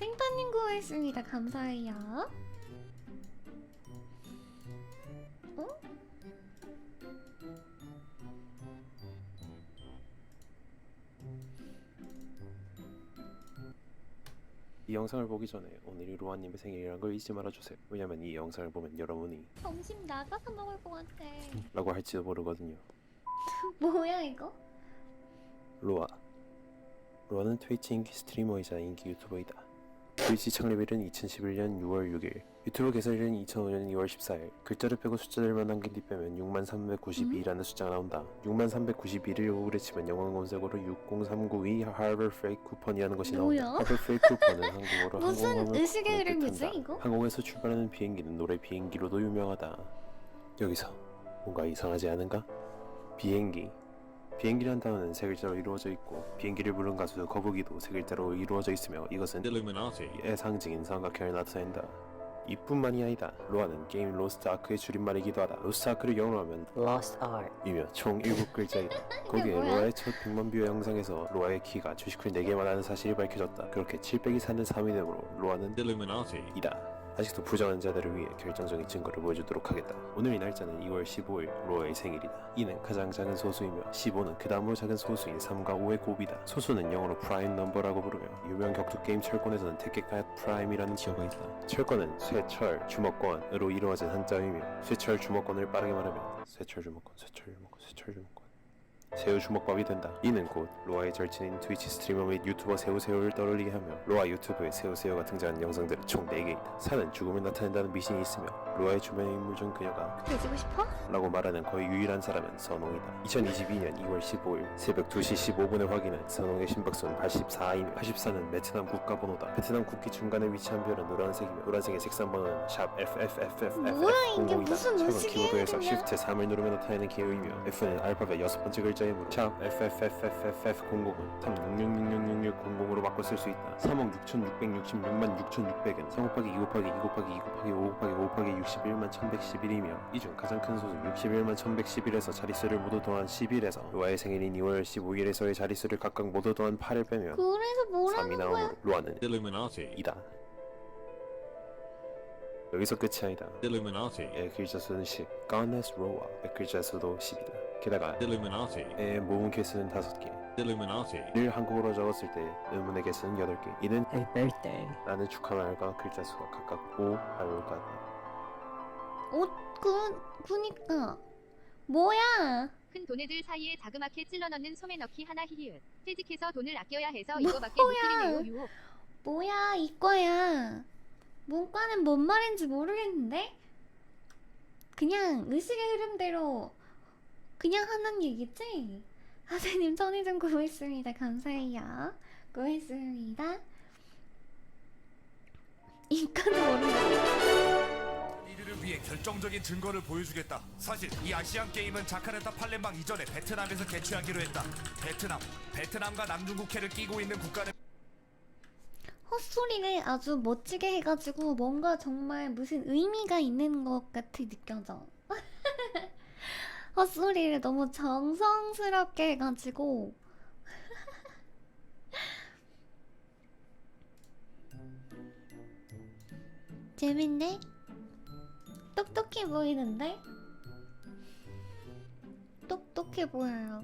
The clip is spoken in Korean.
생타님 구했습니다. 감사해요. 어? 이 영상을 보기 전에 오늘이 로아님의 생일이란 걸 잊지 말아주세요. 왜냐면 이 영상을 보면 여러분이 점심 나가서 먹을 것 같아. 라고 할지도 모르거든요. 뭐야 이거? 로아 로아는 트위치 인기 스트리머이자 인기 유튜버이다. 트위치 창립일은 2011년 6월 6일 유튜브 개설일은 2005년 2월 14일 글자를 빼고 숫자들만 남긴 뒤 빼면 6392라는 숫자가 나온다. 6392를 구글에 치면 영어 검색어로 60392 하버드 프레이크 쿠폰이라는 것이 뭐야? 나온다. 하버드 프레이크 쿠폰은 한국어로 무슨 의식의 이름이지. 이거? 항공에서 출발하는 비행기는 노래 비행기로도 유명하다. 여기서 뭔가 이상하지 않은가? 비행기 비행기란 단어는 세 글자로 이루어져 있고 비행기를 부른 가수 거북이도 세 글자로 이루어져 있으며 이것은. 의 상징인 삼각형을 나타낸다. 이뿐만이 아니다. 로아는 게임 로스트 아크의 줄임말이기도 하다. 로스트 아크를 영어로 하면 Lost Art. 이며 총 7글자이다. 거기에? 로아의 첫 100만 뷰 영상에서 로아의 키가 주식을 4개만 하는 사실이 밝혀졌다. 그렇게 700이 사는 3이 되므로 로아는 Illuminati. 이다. 아직도 부정한 자들을 위해 결정적인 증거를 보여주도록 하겠다. 오늘 이 날짜는 2월 15일 로아의 생일이다. 2는 가장 작은 소수이며 15는 그 다음으로 작은 소수인 3과 5의 곱이다. 소수는 영어로 프라임 넘버라고 부르며 유명 격투 게임 철권에서는 테케카얏 프라임이라는 지어가 있다. 철권은 쇠철 주먹권으로 이루어진 한자이며 쇠철 주먹권을 빠르게 말하면 쇠철 주먹권, 쇠철 주먹권, 쇠철 주먹권. 새우 주먹밥이 된다. 이는 곧 로아의 절친인 트위치 스트리머 및 유튜버 새우새우를 떠올리게 하며 로아 유튜브에 새우새우가 등장하는 영상들은 총 4개이다. 사는 죽음을 나타낸다는 미신이 있으며 로아의 주변의 인물 중 그녀가 돼지고 싶어? 라고 말하는 거의 유일한 사람은 선홍이다. 2022년 2월 15일 새벽 2시 15분에 확인한 선홍의 심박수는 84이며 84는 베트남 국가번호다. 베트남 국기 중간에 위치한 별은 노란색이며 노란색의 색상 번호는 샵 FFFFF 뭐야, 이게 무슨 최근 의식의 키보드에서 이름이야? Shift 3을 누르며 나타내는 기호이며 F는 알파벳 여섯 번째 글자 이므로 샵 FFFFF00은 3 6666600으로 바꿔 쓸 수 있다. 3억 6666만 6600은 3 곱하기 2 곱하기 2 곱하기 2 곱하기 5 곱하기 5 곱하기 61만 1111이며 이 중 가장 큰 수는 61만 1111에서 자릿수를 모두 더한 11에서 로아의 생일인 2월 15일에서의 자릿수를 각각 모두 더한 8을 빼면 그래서 3이 뭐라는 거야? 나오므로 로아는 Illuminati. 이다. 여기서 끝이 아니다. Illuminati. 의 글자 수는 10, Goddess Roa 의 글자 수도 10이다. 게다가 Illuminati. 의 모음 개수는 5개, Illuminati. 를 한국어로 적었을 때 의문의 개수는 8개. 이는 Happy birthday. 라는 축하말과 글자 수가 각각 5, 8가 어, 그, 그니까. 뭐야? 큰 돈애들 사이에 자그맣게 찔러 넣는 소매 넣기 하나 히히읗 퇴직해서 돈을 아껴야 해서 이거밖에 못 뭐야? 드리네요 유혹 뭐야, 이거야. 문과는 뭔 말인지 모르겠는데? 그냥 의식의 흐름대로 그냥 하는 얘기지? 하세님 천이 좀 구했습니다. 감사해요. 구했습니다. 이까도 모른다. 이들을 위해 결정적인 증거를 보여주겠다. 사실 이 아시안 게임은 자카르타 팔렘방 이전에 베트남에서 개최하기로 했다. 베트남, 베트남과 남중국해를 끼고 있는 국가는 헛소리를 아주 멋지게 해가지고 뭔가 정말 무슨 의미가 있는 것 같이 느껴져. 헛소리를 너무 정성스럽게 해가지고. 재밌네? 똑똑해 보이는데? 똑똑해 보여요.